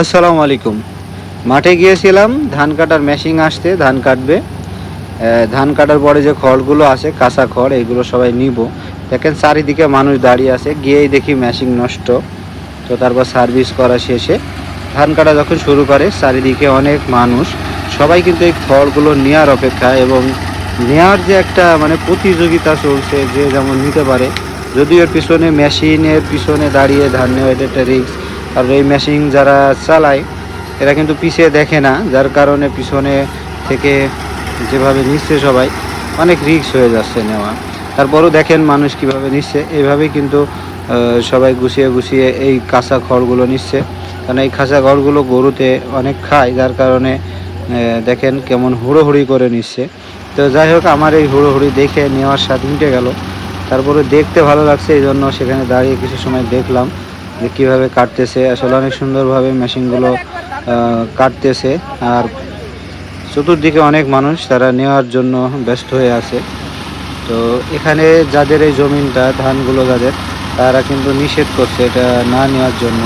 আসসালামু আলাইকুম। মাঠে গিয়েছিলাম, ধান কাটার মেশিন আসতে ধান কাটবে। ধান কাটার পরে যে খড়গুলো আছে, কাঁচা খড়, এগুলো সবাই নিব। দেখেন চারিদিকে মানুষ দাঁড়িয়ে আছে, গিয়েই দেখি মেশিন নষ্ট। তো তারপর সার্ভিস করা শেষে ধান কাটা যখন শুরু করে, চারিদিকে অনেক মানুষ। সবাই কিন্তু এই খড়গুলো নেওয়ার অপেক্ষা এবং নেওয়ার যে একটা মানে প্রতিযোগিতা চলছে, যে যেমন নিতে পারে, যদিও এর পিছনে মেশিনের পিছনে দাঁড়িয়ে ধান নেওয়া, এটা একটা রিস্ক আর এই মেশিন যারা চালায়, এরা কিন্তু পিছিয়ে দেখে না, যার কারণে পিছনে থেকে যেভাবে নিচ্ছে সবাই, অনেক রিস্ক হয়ে যাচ্ছে নেওয়া। তারপরও দেখেন মানুষ কীভাবে নিচ্ছে। এইভাবেই কিন্তু সবাই গুছিয়ে গুছিয়ে এই কাঁচা খড়গুলো নিচ্ছে। কারণ এই কাঁচা খড়গুলো গরুতে অনেক খায়, যার কারণে দেখেন কেমন হুড়োহুড়ি করে নিচ্ছে। তো যাই হোক, আমার এই হুড়োহুড়ি দেখে নেওয়ার স্বাদ মিটে গেল। তারপরে দেখতে ভালো লাগছে, এই জন্য সেখানে দাঁড়িয়ে কিছু সময় দেখলাম। যে কীভাবে কাটতেছে, আসলে অনেক সুন্দরভাবে মেশিনগুলো কাটতেছে। আর চতুর্দিকে অনেক মানুষ, তারা নেওয়ার জন্য ব্যস্ত হয়ে আছে। তো এখানে যাদের এই জমিনটা, ধানগুলো যাদের, তারা কিন্তু নিষেধ করছে এটা না নেওয়ার জন্য।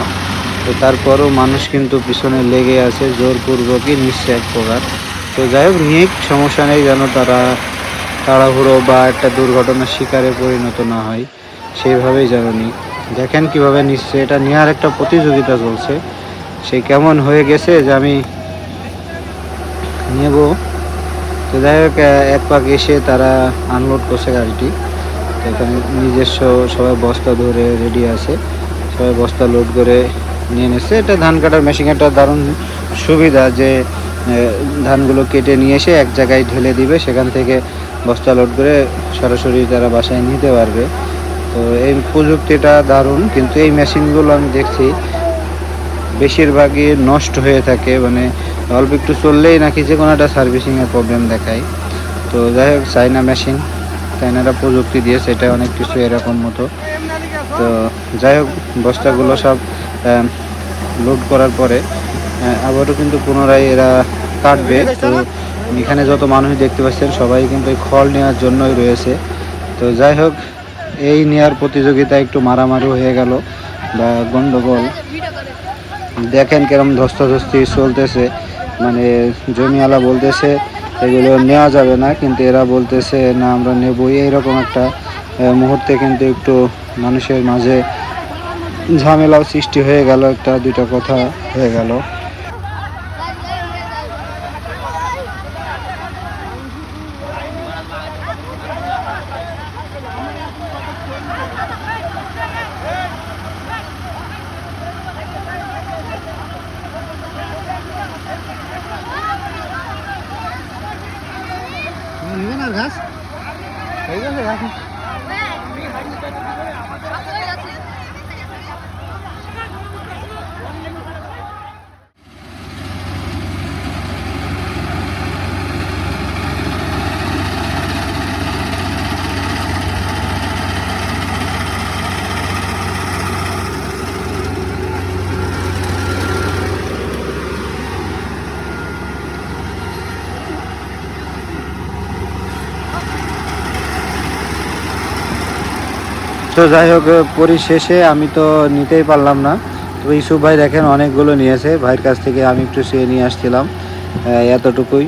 তো তারপরও মানুষ কিন্তু পিছনে লেগে আছে জোরপূর্বকই নিচ্ছে এক প্রকার। তো যাই হোক নিয়ে সমস্যা নেই যেন তারা তাড়াহুড়ো বা একটা দুর্ঘটনার শিকারে পরিণত না হয়। সেইভাবেই যেন নিই দেখেন কীভাবে নিচ্ছে এটা নেওয়ার একটা প্রতিযোগিতা চলছে। সেই কেমন হয়ে গেছে যে আমি নেব। তো যাই হোক এক পাক এসে তারা আনলোড করছে গাড়িটি। তো এখানে নিজস্ব সবাই বস্তা ধরে রেডি আছে। সবাই বস্তা লোড করে নিয়ে নিচ্ছে। এটা ধান কাটার মেশিন একটা দারুণ সুবিধা যে ধানগুলো কেটে নিয়ে এসে এক জায়গায় ঢেলে দিবে। সেখান থেকে বস্তা লোড করে সরাসরি তারা বাসায় নিতে পারবে। তো এই প্রযুক্তিটা দারুণ, কিন্তু এই মেশিনগুলো আমি দেখছি বেশিরভাগই নষ্ট হয়ে থাকে মানে অল্প একটু চললেই নাকি যে কোনো একটা সার্ভিসিংয়ের প্রবলেম দেখায়। তো যাই হোক চাইনা মেশিন চাইনারা প্রযুক্তি দিয়েছে, এটা অনেক কিছু এরকম মতো। তো যাই হোক, বস্তাগুলো সব লোড করার পরে আবারও কিন্তু পুনরায় এরা কাটবে। তো এখানে যত মানুষ দেখতে পাচ্ছেন, সবাই কিন্তু এই খড় নেওয়ার জন্যই রয়েছে। তো যাই হোক এই নেওয়ার প্রতিযোগিতা একটু মারামারি হয়ে গেল বা গন্ডগোল। দেখেন কিরম ধস্তাধস্তি চলতেছে। মানে জমিওয়ালা বলতেছে, এগুলো নেওয়া যাবে না। কিন্তু এরা বলতেছে, না, আমরা নেবই। এইরকম একটা মুহূর্তে কিন্তু একটু মানুষের মাঝে ঝামেলাও সৃষ্টি হয়ে গেল, একটা, দুইটা কথা হয়ে গেল। Ayudan al gas. Ayudan al gas. তো যাই হোক পরিশেষে আমি তো নিতেই পারলাম না। তো ইসুফ ভাই দেখেন, অনেকগুলো নিয়েছে। ভাইয়ের কাছ থেকে আমি একটু চেয়ে নিয়ে আসছিলাম এতটুকুই।